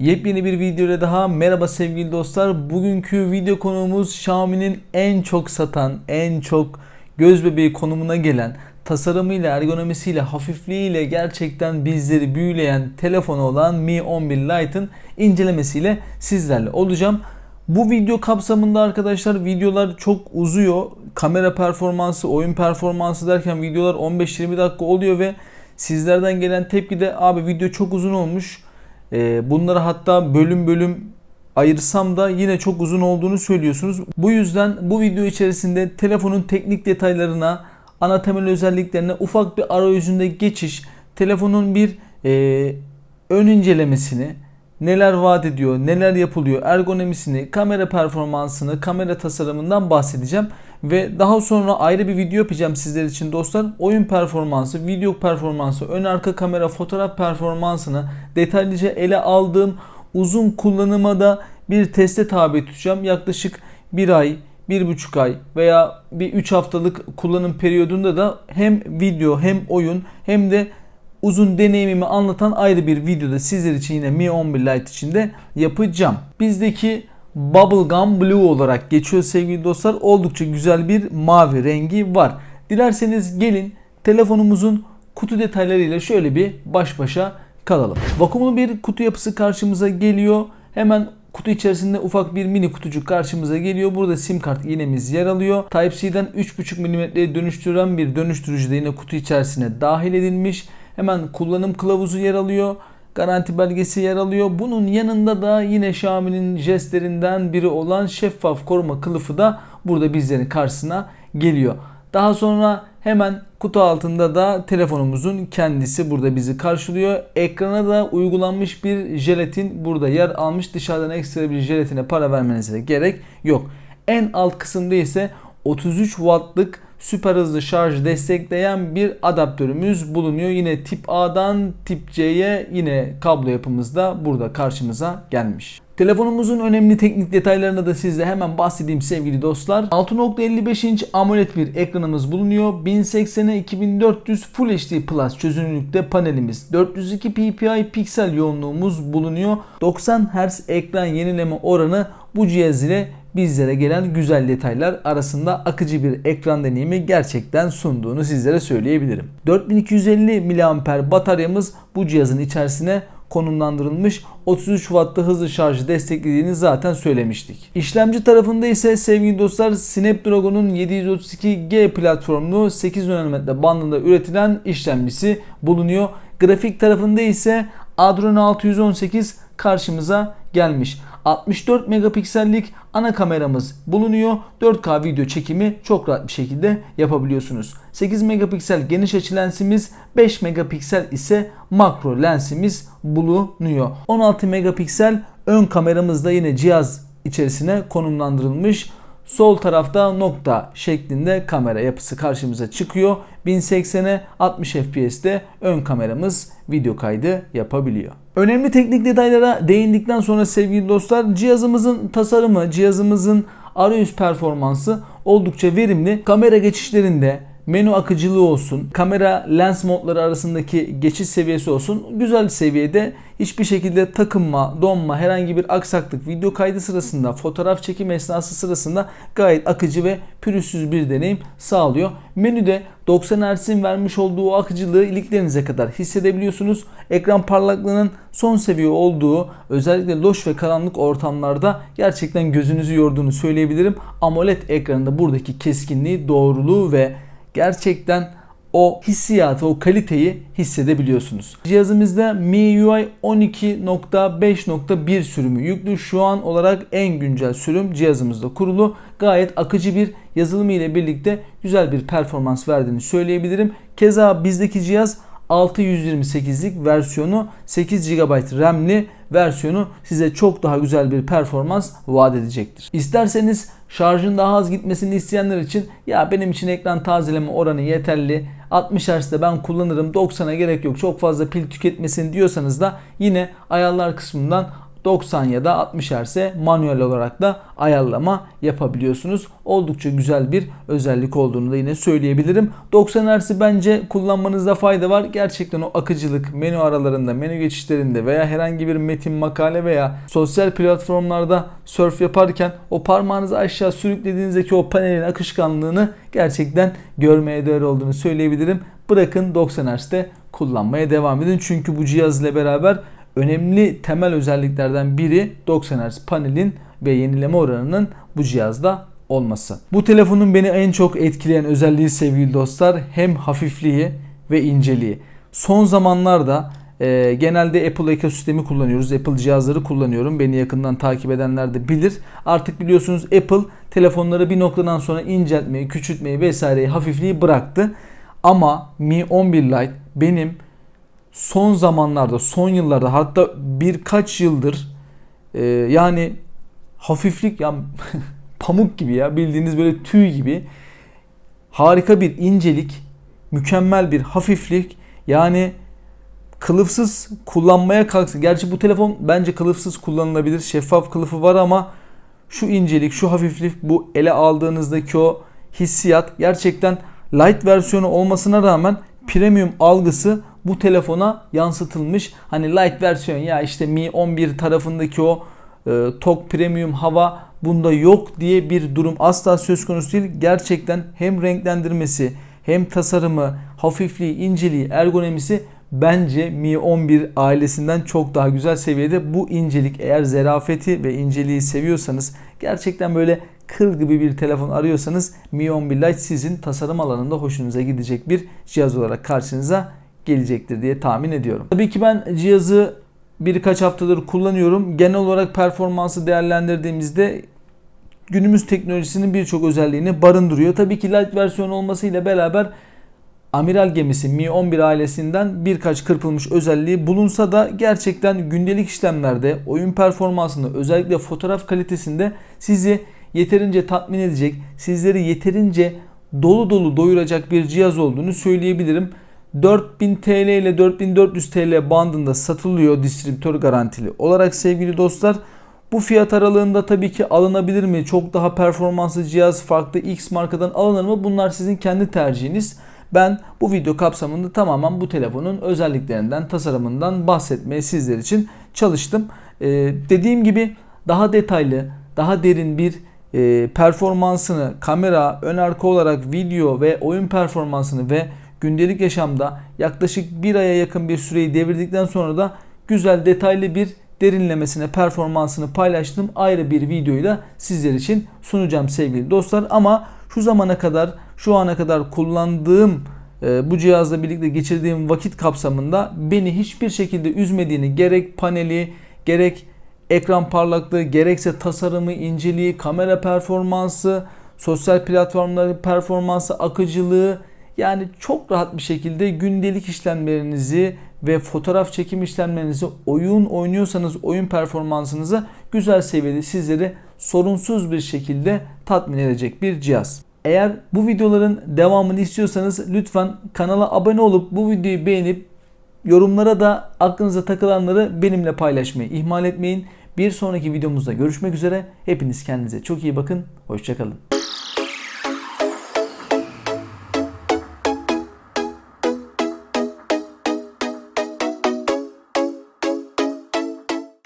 Yepyeni bir videoyla daha merhaba sevgili dostlar. Bugünkü video konuğumuz Xiaomi'nin en çok satan, en çok göz bebeği konumuna gelen, tasarımıyla, ergonomisiyle, hafifliğiyle gerçekten bizleri büyüleyen telefonu olan Mi 11 Lite'ın incelemesiyle sizlerle olacağım. Bu video kapsamında arkadaşlar videolar çok uzuyor. Kamera performansı, oyun performansı derken videolar 15-20 dakika oluyor ve sizlerden gelen tepki de abi video çok uzun olmuş. Ee, bunları hatta bölüm bölüm ayırsam da yine çok uzun olduğunu söylüyorsunuz. Bu yüzden bu video içerisinde telefonun teknik detaylarına, ana temel özelliklerine ufak bir arayüzünde geçiş, telefonun bir e, ön incelemesini, neler vaat ediyor, neler yapılıyor, ergonomisini, kamera performansını, kamera tasarımından bahsedeceğim. Ve daha sonra ayrı bir video yapacağım sizler için dostlar. Oyun performansı, video performansı, ön arka kamera, fotoğraf performansını detaylıca ele aldığım uzun kullanıma da bir teste tabi tutacağım. Yaklaşık bir ay, bir buçuk ay veya bir 3 haftalık kullanım periyodunda da hem video hem oyun hem de uzun deneyimimi anlatan ayrı bir videoda sizler için yine Mi 11 Lite için de yapacağım. Bizdeki Bubblegum Blue olarak geçiyor sevgili dostlar. Oldukça güzel bir mavi rengi var. Dilerseniz gelin telefonumuzun kutu detaylarıyla şöyle bir baş başa kalalım. Vakumlu bir kutu yapısı karşımıza geliyor. Hemen kutu içerisinde ufak bir mini kutucuk karşımıza geliyor. Burada sim kart iğnemiz yer alıyor. Type-C'den 3.5 mm'ye dönüştüren bir dönüştürücü de yine kutu içerisine dahil edilmiş. Hemen kullanım kılavuzu yer alıyor garanti belgesi yer alıyor. Bunun yanında da yine Xiaomi'nin jestlerinden biri olan şeffaf koruma kılıfı da burada bizlerin karşısına geliyor. Daha sonra hemen kutu altında da telefonumuzun kendisi burada bizi karşılıyor. Ekrana da uygulanmış bir jelatin burada yer almış. Dışarıdan ekstra bir jelatine para vermenize gerek yok. En alt kısımda ise 33 wattlık süper hızlı şarj destekleyen bir adaptörümüz bulunuyor. Yine tip A'dan tip C'ye yine kablo yapımızda burada karşımıza gelmiş. Telefonumuzun önemli teknik detaylarına da sizle hemen bahsedeyim sevgili dostlar. 6.55 inç AMOLED bir ekranımız bulunuyor. 1080'e 2400 Full HD Plus çözünürlükte panelimiz. 402 ppi piksel yoğunluğumuz bulunuyor. 90 Hz ekran yenileme oranı bu cihaz ile bizlere gelen güzel detaylar arasında akıcı bir ekran deneyimi gerçekten sunduğunu sizlere söyleyebilirim. 4250 mAh bataryamız bu cihazın içerisine konumlandırılmış 33 Watt'ta hızlı şarjı desteklediğini zaten söylemiştik. İşlemci tarafında ise sevgili dostlar Snapdragon'un 732G platformlu 8 nanometre bandında üretilen işlemcisi bulunuyor. Grafik tarafında ise Adreno 618 karşımıza gelmiş. 64 megapiksellik ana kameramız bulunuyor. 4K video çekimi çok rahat bir şekilde yapabiliyorsunuz. 8 megapiksel geniş açı lensimiz, 5 megapiksel ise makro lensimiz bulunuyor. 16 megapiksel ön kameramız da yine cihaz içerisine konumlandırılmış. Sol tarafta nokta şeklinde kamera yapısı karşımıza çıkıyor. 1080'e 60 FPS'te ön kameramız video kaydı yapabiliyor. Önemli teknik detaylara değindikten sonra sevgili dostlar cihazımızın tasarımı, cihazımızın arayüz performansı oldukça verimli. Kamera geçişlerinde menü akıcılığı olsun, kamera lens modları arasındaki geçiş seviyesi olsun güzel seviyede hiçbir şekilde takınma, donma, herhangi bir aksaklık video kaydı sırasında, fotoğraf çekim esnası sırasında gayet akıcı ve pürüzsüz bir deneyim sağlıyor. Menüde 90 Hz'in vermiş olduğu akıcılığı iliklerinize kadar hissedebiliyorsunuz. Ekran parlaklığının son seviye olduğu özellikle loş ve karanlık ortamlarda gerçekten gözünüzü yorduğunu söyleyebilirim. AMOLED ekranında buradaki keskinliği, doğruluğu ve gerçekten o hissiyatı, o kaliteyi hissedebiliyorsunuz. Cihazımızda MIUI 12.5.1 sürümü yüklü. Şu an olarak en güncel sürüm cihazımızda kurulu. Gayet akıcı bir yazılımı ile birlikte güzel bir performans verdiğini söyleyebilirim. Keza bizdeki cihaz 628'lik versiyonu 8 GB RAM'li versiyonu size çok daha güzel bir performans vaat edecektir. İsterseniz şarjın daha az gitmesini isteyenler için ya benim için ekran tazeleme oranı yeterli 60 Hz'de ben kullanırım 90'a gerek yok çok fazla pil tüketmesin diyorsanız da yine ayarlar kısmından 90 ya da 60 Hz'e manuel olarak da ayarlama yapabiliyorsunuz. Oldukça güzel bir özellik olduğunu da yine söyleyebilirim. 90 Hz'i bence kullanmanızda fayda var. Gerçekten o akıcılık menü aralarında, menü geçişlerinde veya herhangi bir metin, makale veya sosyal platformlarda surf yaparken o parmağınızı aşağı sürüklediğinizdeki o panelin akışkanlığını gerçekten görmeye değer olduğunu söyleyebilirim. Bırakın 90 Hz'de kullanmaya devam edin. Çünkü bu cihaz ile beraber önemli temel özelliklerden biri 90 Hz panelin ve yenileme oranının bu cihazda olması. Bu telefonun beni en çok etkileyen özelliği sevgili dostlar hem hafifliği ve inceliği. Son zamanlarda e, genelde Apple ekosistemi kullanıyoruz. Apple cihazları kullanıyorum. Beni yakından takip edenler de bilir. Artık biliyorsunuz Apple telefonları bir noktadan sonra inceltmeyi, küçültmeyi vesaireyi hafifliği bıraktı. Ama Mi 11 Lite benim son zamanlarda, son yıllarda hatta birkaç yıldır e, yani hafiflik ya pamuk gibi ya bildiğiniz böyle tüy gibi harika bir incelik, mükemmel bir hafiflik yani kılıfsız kullanmaya kalksın. Gerçi bu telefon bence kılıfsız kullanılabilir. Şeffaf kılıfı var ama şu incelik, şu hafiflik, bu ele aldığınızdaki o hissiyat gerçekten light versiyonu olmasına rağmen premium algısı bu telefona yansıtılmış. Hani light versiyon ya işte Mi 11 tarafındaki o e, tok premium hava bunda yok diye bir durum asla söz konusu değil. Gerçekten hem renklendirmesi hem tasarımı, hafifliği, inceliği, ergonomisi bence Mi 11 ailesinden çok daha güzel seviyede. Bu incelik eğer zerafeti ve inceliği seviyorsanız gerçekten böyle kıl gibi bir telefon arıyorsanız Mi 11 Lite sizin tasarım alanında hoşunuza gidecek bir cihaz olarak karşınıza gelecektir diye tahmin ediyorum. Tabii ki ben cihazı birkaç haftadır kullanıyorum. Genel olarak performansı değerlendirdiğimizde günümüz teknolojisinin birçok özelliğini barındırıyor. Tabii ki Lite versiyonu olmasıyla beraber amiral gemisi Mi 11 ailesinden birkaç kırpılmış özelliği bulunsa da gerçekten gündelik işlemlerde oyun performansında özellikle fotoğraf kalitesinde sizi yeterince tatmin edecek, sizleri yeterince dolu dolu doyuracak bir cihaz olduğunu söyleyebilirim. 4000 TL ile 4400 TL bandında satılıyor distribütör garantili olarak sevgili dostlar. Bu fiyat aralığında tabii ki alınabilir mi? Çok daha performanslı cihaz farklı X markadan alınır mı? Bunlar sizin kendi tercihiniz. Ben bu video kapsamında tamamen bu telefonun özelliklerinden, tasarımından bahsetmeye sizler için çalıştım. Ee, dediğim gibi daha detaylı, daha derin bir e, performansını, kamera, ön arka olarak video ve oyun performansını ve gündelik yaşamda yaklaşık bir aya yakın bir süreyi devirdikten sonra da güzel detaylı bir derinlemesine performansını paylaştım. Ayrı bir videoyu da sizler için sunacağım sevgili dostlar. Ama şu zamana kadar, şu ana kadar kullandığım e, bu cihazla birlikte geçirdiğim vakit kapsamında beni hiçbir şekilde üzmediğini gerek paneli, gerek ekran parlaklığı, gerekse tasarımı, inceliği, kamera performansı, sosyal platformları performansı, akıcılığı yani çok rahat bir şekilde gündelik işlemlerinizi ve fotoğraf çekim işlemlerinizi oyun oynuyorsanız oyun performansınızı güzel seviyede sizleri sorunsuz bir şekilde tatmin edecek bir cihaz. Eğer bu videoların devamını istiyorsanız lütfen kanala abone olup bu videoyu beğenip yorumlara da aklınıza takılanları benimle paylaşmayı ihmal etmeyin. Bir sonraki videomuzda görüşmek üzere. Hepiniz kendinize çok iyi bakın. Hoşçakalın.